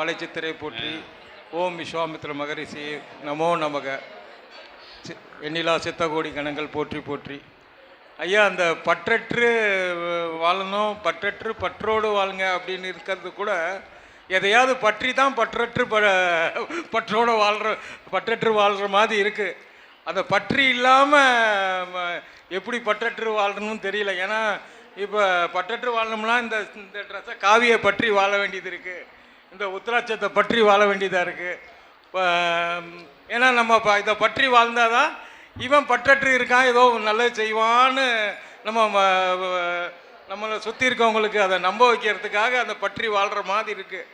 வாழைச்சித்திரை போற்றி ஓம் விஸ்வாமித்ர மகரிஷி நமோ நமக. சி- எண்ணிலா சித்தகோடி கணங்கள் போற்றி போற்றி. ஐயா அந்த பற்றற்று வாழணும் பற்றற்று பற்றோடு வாழுங்க அப்படின்னு இருக்கிறது கூட எதையாவது பற்றி தான் பற்றற்று ப பற்றோடு வாழ்கிற பற்றற்று வாழ்கிற மாதிரி இருக்குது அந்த பற்றி இல்லாமல் எப்படி பற்றற்று வாழணும்னு தெரியல. ஏன்னா இப்போ பற்றற்று வாழணும்னா இந்த இந்த ட்ரெஸ்ஸை காவியை பற்றி வாழ வேண்டியது இருக்குது இந்த உத்திராட்சத்தை பற்றி வாழ வேண்டியதாக இருக்குது இப்போ ஏன்னா நம்ம இப்போ இதை பற்றி வாழ்ந்தால் தான் இவன் பற்றற்று இருக்கான் ஏதோ நல்லது செய்வான்னு நம்ம நம்மளை சுற்றி இருக்கவங்களுக்கு அதை நம்ப வைக்கிறதுக்காக அந்த பற்றி வாழ்கிற மாதிரி இருக்குது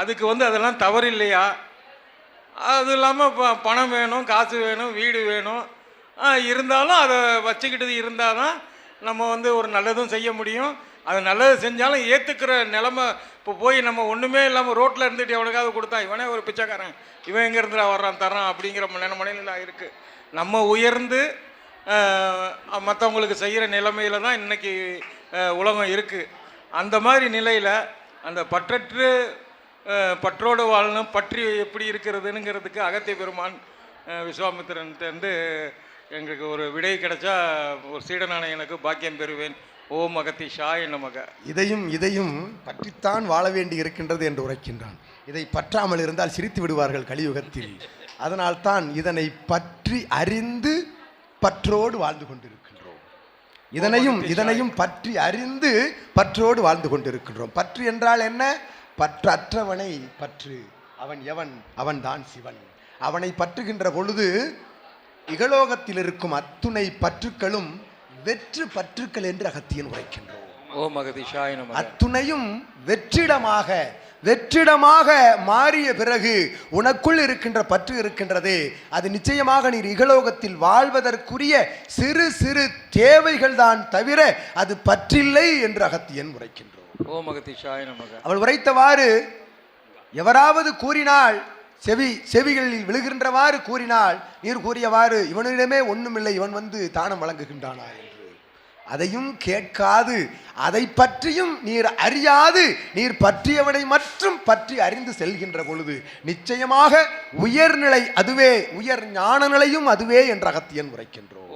அதுக்கு வந்து அதெல்லாம் தவறு இல்லையா அது இல்லாமல் இப்போ பணம் வேணும் காசு வேணும் வீடு வேணும். இருந்தாலும் அதை வச்சுக்கிட்டு இருந்தால் தான் நம்ம வந்து ஒரு நல்லதும் செய்ய முடியும். அது நல்லது செஞ்சாலும் ஏற்றுக்கிற நிலமை இப்போ போய் நம்ம ஒன்றுமே இல்லாமல் ரோட்டில் இருந்துட்டு எவனுக்காவது கொடுத்தா இவனே ஒரு பிச்சைக்காரன். இவன் எங்கேருந்து வர்றான் தரான் அப்படிங்கிற நிலைமையில இருக்குது நம்ம உயர்ந்து மற்றவங்களுக்கு செய்கிற நிலைமையில தான் இன்றைக்கி உலகம் இருக்குது அந்த மாதிரி நிலையில் அந்த பற்றற்று பற்றோடு வாழணும் பற்றி எப்படி இருக்கிறதுங்கிறதுக்கு அகத்திய பெருமான் விஸ்வாமித்திரன்ட்டேருந்து எங்களுக்கு ஒரு விடை கிடைச்சா ஒரு சீடனான எனக்கு பாக்கியம் பெறுவேன். ஓம் அகத்தி ஷாய் நமக. இதையும் இதையும் பற்றித்தான் வாழ வேண்டி இருக்கின்றது என்று உரைக்கின்றான். இதை பற்றாமல் இருந்தால் சிரித்து விடுவார்கள் கலியுகத்தில். அதனால்தான் இதனை பற்றி அறிந்து பற்றோடு வாழ்ந்து கொண்டிருக்கின்றோம். இதனையும் இதனையும் பற்றி அறிந்து பற்றோடு வாழ்ந்து கொண்டிருக்கின்றோம். பற்று என்றால் என்ன? பற்றற்றவனை பற்று. அவன் எவன்? அவன் தான் சிவன். அவனை பற்றுகின்ற பொழுது இகலோகத்தில் இருக்கும் அத்துணை பற்றுக்களும் வெற்று பற்றுக்கள் என்று அகத்தியன் உரைக்கின்றோம். ஓம் அகதி ஷாய் நமக. அத்துணையும் வெற்றிடமாக வெற்றிடமாக மாறிய பிறகு உனக்குள் இருக்கின்ற பற்று இருக்கின்றதே. அது நிச்சயமாக நீர் இகலோகத்தில் வாழ்வதற்குரிய சிறு சிறு தேவைகள் தான் தவிர அது பற்றில்லை என்று அகத்தியன் உரைக்கின்றோம். ஓம் அகத்தி ஷாய் நமக. அவள் உரைத்தவாறு எவராவது கூறினால் செவி செவிகளில் விழுகின்றவாறு கூறினால் நீர் கூறியவாறு இவனிடமே ஒண்ணுமில்லை இவன் வந்து தானம் வழங்குகின்றானா என்று அதையும் கேட்காது. அதை பற்றியும் நீர் அறியாது. நீர் பற்றியவனை மற்றும் பற்றி அறிந்து செல்கின்ற பொழுது நிச்சயமாக உயர்நிலை அதுவே உயர் ஞான நிலையும் அதுவே என்ற அகத்தியன் உரைக்கின்றோம்.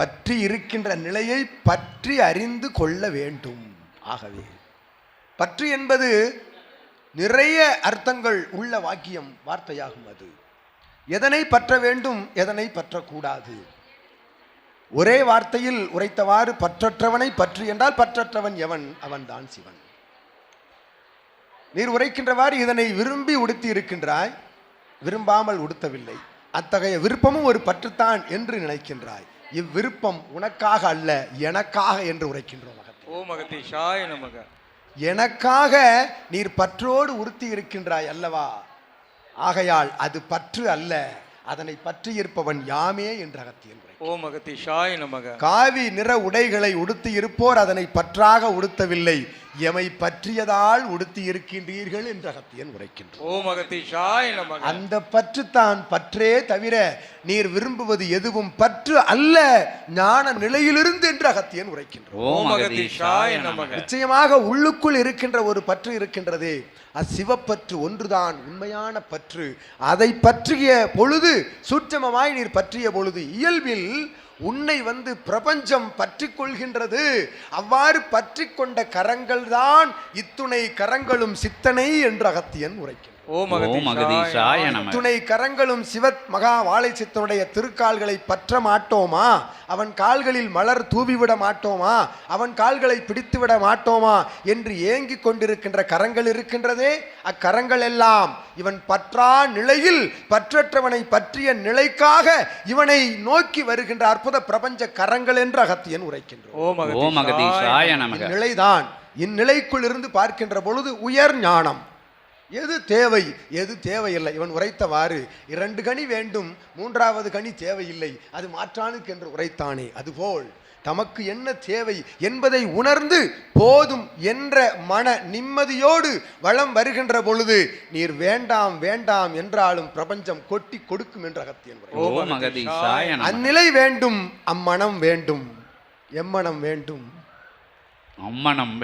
பற்றி இருக்கின்ற நிலையை பற்றி அறிந்து கொள்ள வேண்டும். ஆகவே பற்று என்பது நிறைய அர்த்தங்கள் உள்ள வாக்கியம் வார்த்தையாகும் அது. எதனை பற்ற வேண்டும் எதனை பற்றக்கூடாது. ஒரே வார்த்தையில் உரைத்தவாறு பற்றற்றவனை பற்று என்றால் பற்றற்றவன் எவன்? அவன்தான் சிவன். நீர் உரைக்கின்றவாறு இதனை விரும்பி உடுத்தி இருக்கின்றாய். விரும்பாமல் உடுத்தவில்லை. அத்தகைய விருப்பமும் ஒரு பற்றுத்தான் என்று நினைக்கின்றாய். இவ்விருப்பம் உனக்காக அல்ல எனக்காக என்று உரைக்கின்றோம் மகத்தே. ஓம் அகத்தி ஷாய் நமக. எனக்காக நீர் பற்றோடு உறுத்தி இருக்கின்றாய் அல்லவா? ஆகையால் அது பற்று அல்ல. அதனை பற்றி இருப்பவன் யாமே என்று அகத்தியன் உரை ஓம் அகத்தி ஷாய் நமக. காவி நிற உடைகளை உடுத்தி இருப்போர் அதனை பற்றாக உடுத்தவில்லை. எமை பற்றியதால் உடுத்தி இருக்கின்றீர்கள் என்று அகத்தியன் உரைக்கின்றான். ஓம் அகத்தி ஷாய் நமக. அந்த பற்றுத்தான் பற்றே தவிர நீர் விரும்புவது எதுவும் பற்று அல்ல ஞான நிலையிலிருந்து என்று அகத்தியன் நமக. நிச்சயமாக உள்ளுக்குள் இருக்கின்ற ஒரு பற்று இருக்கின்றதே. அச்சிவப்பற்று ஒன்றுதான் உண்மையான பற்று. அதை பற்றிய பொழுது சூட்சமமாய் நீர் பற்றிய பொழுது இயல்பில் உன்னை வந்து பிரபஞ்சம் பற்றி கொள்கின்றது. அவ்வாறு பற்றி கொண்ட கரங்கள் தான் இத்துணை கரங்களும் சித்தனை என்று அகத்தியன் உரைக்கின்றான். ஓம் அகதீஷாய ஷாய் நம. துணை கரங்களும் சிவத் மகா வாழைச்சித்தனுடைய திருக்கால்களை பற்ற மாட்டோமா? அவன் கால்களில் மலர் தூவிவிட மாட்டோமா? அவன் கால்களை பிடித்துவிட மாட்டோமா? என்று ஏங்கிக் கொண்டிருக்கின்ற கரங்கள் இருக்கின்றதே. அக்கரங்கள் எல்லாம் இவன் பற்றா நிலையில் பற்றற்றவனை பற்றிய நிலைக்காக இவனை நோக்கி வருகின்ற அற்புத பிரபஞ்ச கரங்கள் என்று அகத்தியன் உரைக்கின்றோம் இந்நிலைதான் இந்நிலைக்குள் இருந்து பார்க்கின்ற பொழுது உயர் ஞானம். எது தேவை? எது தேவையில்லை. இவன் உரைத்தவாறு இரண்டு கனி வேண்டும் மூன்றாவது கனி தேவையில்லை. அது மாற்றானுக்கு என்று உரைத்தானே. அதுபோல் தமக்கு என்ன தேவை என்பதை உணர்ந்து போதும் என்ற மன நிம்மதியோடு வளம் வருகின்ற பொழுது நீர் வேண்டாம் வேண்டாம் என்றாலும் பிரபஞ்சம் கொட்டி கொடுக்கும் என்ற அகத்தியன் அந்நிலை வேண்டும் அம்மனம் வேண்டும். எம்மனம் வேண்டும். அம்மனம்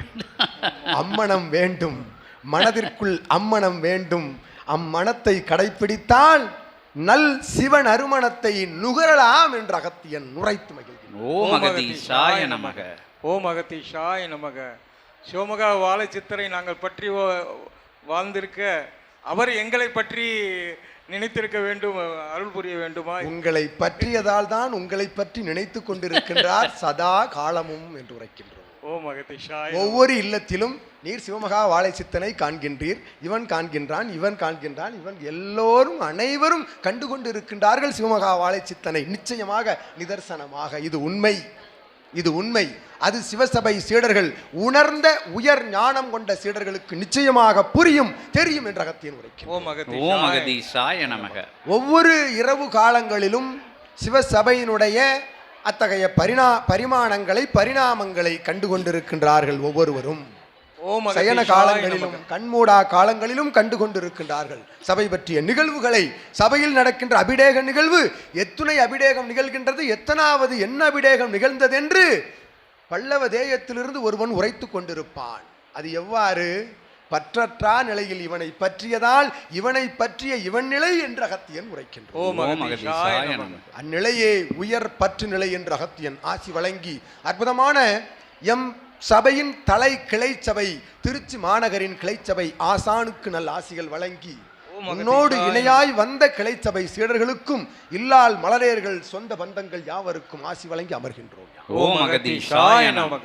அம்மனம் வேண்டும். மனதிற்குள் அம்மனம் வேண்டும். அம்மனத்தை கடைப்பிடித்தால் நல் சிவன் அருமணத்தை நுகரலாம் என்று அகத்தியன் நுரைத்து மகிழ்கிறான். ஓம் அகதீஷாய நமக. ஓம் அகதீஷாய நமக. சிவமகா வாழை சித்தரை நாங்கள் பற்றி வா- வாழ்ந்திருக்க அவர் எங்களை பற்றி நினைத்திருக்க வேண்டும் அருள் புரிய வேண்டுமா? உங்களை பற்றியதால் தான் உங்களை பற்றி நினைத்து கொண்டிருக்கின்றார். சதா காலமும் என்று உரைக்கின்றோம். ஒவ்வொரு இல்லத்திலும் நீர் சிவமகா வாழை சித்தனை காண்கின்றீர். இவன் காண்கின்றான் இவன் காண்கின்றான் இவன் எல்லோரும் அனைவரும் கண்டு கொண்டிருக்கின்றார்கள் சிவமகா வாழை சித்தனை. நிச்சயமாக நிதர்சனமாக. இது உண்மை. இது உண்மை. அது சிவசபை சீடர்கள் உணர்ந்த உயர் ஞானம் கொண்ட சீடர்களுக்கு நிச்சயமாக புரியும் தெரியும் என்ற அகத்தியன் உரைக்கும் ஒவ்வொரு இரவு காலங்களிலும் சிவசபையினுடைய அத்தகைய பரிணா பரிமாணங்களை பரிணாமங்களை கண்டு கொண்டிருக்கின்றார்கள் ஒவ்வொருவரும் ஓம் சயன காலங்களிலும் கண்மூடா காலங்களிலும் கண்டு கொண்டிருக்கின்றார்கள் சபை பற்றிய நிகழ்வுகளை சபையில் நடக்கின்ற அபிடேக நிகழ்வு எத்துணை அபிடேகம் நிகழ்கின்றது எத்தனாவது என்ன அபிடேகம் நிகழ்ந்தது என்று பல்லவ தேயத்திலிருந்து ஒருவன் உரைத்து கொண்டிருப்பான். அது எவ்வாறு? பற்றற்றா நிலையில் இவனை பற்றியதால் இவனை பற்றிய இவன் நிலை என்ற அகத்தியன் உரைக்கின்றான். அந்நிலையே உயர் பற்று நிலை என்ற அகத்தியன் ஆசி வழங்கி அற்புதமான எம் சபையின் தலை கிளை சபை திருச்சி மாநகரின் கிளைச்சபை ஆசானுக்கு நல் ஆசிகள் வழங்கி உன்னோடு இணையாய் வந்த கிளைச்சபை சீடர்களுக்கும் இல்லால் மலரேர்கள் சொந்த பந்தங்கள் யாவருக்கும் ஆசி வழங்கி அமர்கின்றோம். ஓம் அகதீஷாய நமக நமக.